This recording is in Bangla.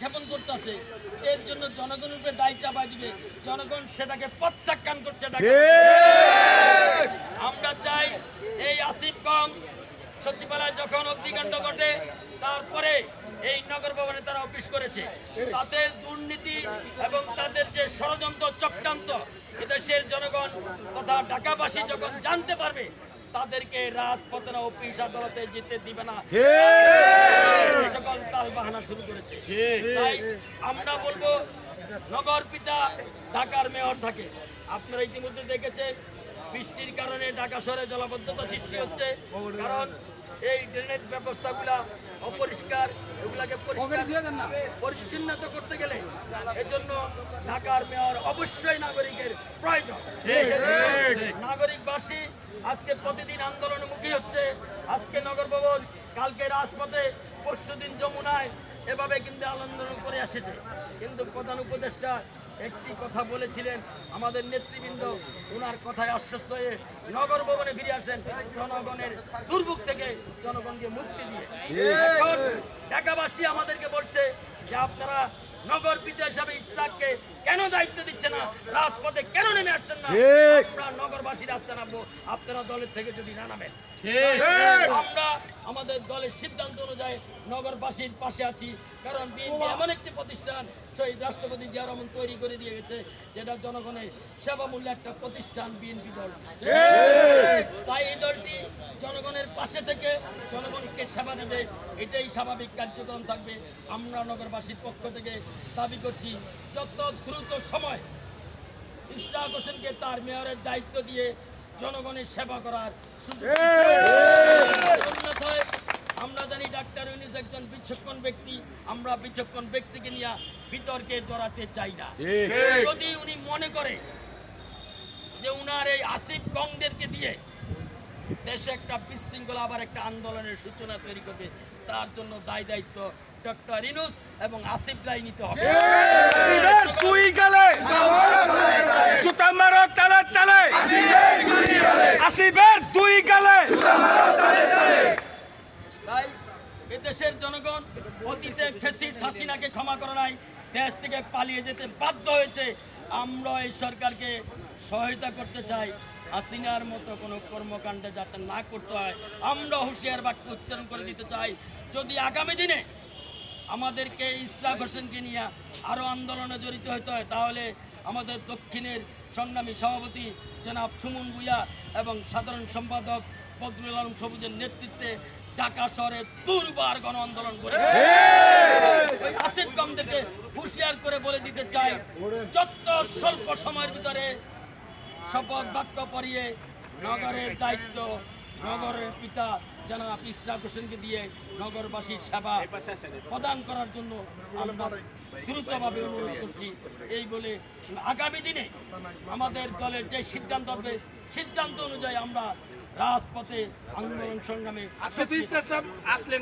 ক্ষেপণ করতেছে এর জন্য জনগণের উপরে দায় চাপাই দিবে। জনগণ সেটাকে প্রত্যাখ্যান করছে। আমরা চাই এই আসিফ কম সচিবালয় যখন অগ্নিকাণ্ড ঘটে তারপরে এই নগর ভবনে তারা অফিস করেছে। তাদের দুর্নীতি এবং তাদের যে ষড়যন্ত্র চক্রান্ত এদেশের জনগণ তথা ঢাকাবাসী যখন জানতে পারবে তাদেরকে রাজপথে না অফিস আদালতে যেতে দিবে না। সকল তাল বাহানা শুরু করেছে। তাই আমরা বলব নগর পিতা ঢাকার মেয়র থাকে। আপনারা ইতিমধ্যে দেখেছেন বৃষ্টির কারণে ঢাকা শহরে জলাবদ্ধতা সৃষ্টি হচ্ছে। কারণ এই ড্রেনেজ ব্যবস্থাগুলা অপরিষ্কার এগুলাকে পরিষ্কার পরিচ্ছন্নত করতে গেলে এজন্য ঢাকার মেয়র অবশ্যই নাগরিকের প্রয়োজন। নাগরিকবাসী আজকে প্রতিদিন আন্দোলনমুখী হচ্ছে। আজকে নগর ভবন কালকে রাজপথে পরশুদিন যমুনায়। এভাবে কিন্তু আন্দোলন করে এসেছে। কিন্তু প্রধান উপদেষ্টা একটি কথা বলেছিলেন। আমাদের নেতৃবৃন্দ ওনার কথায় আশ্বস্ত হয়ে নগর ভবনে ফিরে আসেন। জনগণের দুর্ভোগ থেকে জনগণকে মুক্তি দিয়ে। এখন ঢাকাবাসী আমাদেরকে বলছে যে আপনারা নগর পিতা হিসাবে ইসলাককে কেন দায়িত্ব দিচ্ছে না? রাজপথে কেন নেমে আসছেন না? আমরা নগরবাসী রাস্তা নামবো। আপনারা দলের থেকে যদি না নামেন আমরা আমাদের দলের সিদ্ধান্ত অনুযায়ী নগরবাসীর পাশে আছি। কারণ বিএনপি এমন একটি প্রতিষ্ঠান শহীদ রাষ্ট্রপতি জিয়া রহমান তৈরি করে দিয়ে গেছে যেটা জনগণের সেবা মূল্যে একটা প্রতিষ্ঠান বিএনপি দল। জনগণের পাশে থেকে জনগণকে সেবা দেবে এটাই স্বাভাবিক কার্যক্রম থাকবে। আমরা নগরবাসীর পক্ষ থেকে দাবি করছি যত দ্রুত সময় ইসরাক হোসেনকে তার মেয়রের দায়িত্ব দিয়ে জনগণের সেবা করার সুযোগ অন্যথায় আমরা জানি ডাক্তার ইউনিস একজন বিচক্ষণ ব্যক্তি। আমরা বিচক্ষণ ব্যক্তিকে নিয়ে বিতর্কে জড়াতে চাই না। যদি উনি মনে করে যে উনার এই আসিফ গংদেরকে দিয়ে দেশে একটা বিশৃঙ্খলা আবার একটা আন্দোলনের সূচনা তৈরি করবে। তার জন্য দায় দায়িত্ব ডক্টর ইনুস এবং আসিফ রায় নিতে হবে। আসিফের দুই গালে জুতা মারো তালে তালে। আসিফের দুই গালে। তাই এদেশের জনগণ অতীতে ফেসিস হাসিনাকে ক্ষমা করে নাই দেশ থেকে পালিয়ে যেতে বাধ্য হয়েছে। আমরা এই সরকারকে সহায়তা করতে চাই। হাসিনার মতো কোনো কর্মকাণ্ডে যাতে না করতে হয়, আমরা হুঁশিয়ার বাক্য উচ্চারণ করে দিতে চাই। যদি আগামী দিনে আমাদেরকে ইসরাক হোসেনকে নিয়ে আরও আন্দোলনে জড়িত হতে হয়, তাহলে আমাদের দক্ষিণের সংগ্রামী সভাপতি জনাব সুমন ভুইয়া এবং সাধারণ সম্পাদক বদরুল আলম সবুজের নেতৃত্বে ঢাকা শহরে দুর্বার গণ আন্দোলন করে আসিফ গমদেরকে হুঁশিয়ার করে বলে দিতে চাই, যত স্বল্প সময়ের ভিতরে শপথ বাক্য পড়িয়ে নগরের দায়িত্ব নগরের পিতা জনাব ইসরাক হোসেনকে দিয়ে নগরবাসীর সেবা প্রদান করার জন্য আমরা দ্রুতভাবে অনুরোধ করছি। এই বলে আগামী দিনে আমাদের দলের যে সিদ্ধান্ত হবে, সিদ্ধান্ত অনুযায়ী আমরা রাজপথে আন্দোলন সংগ্রামে আসলেন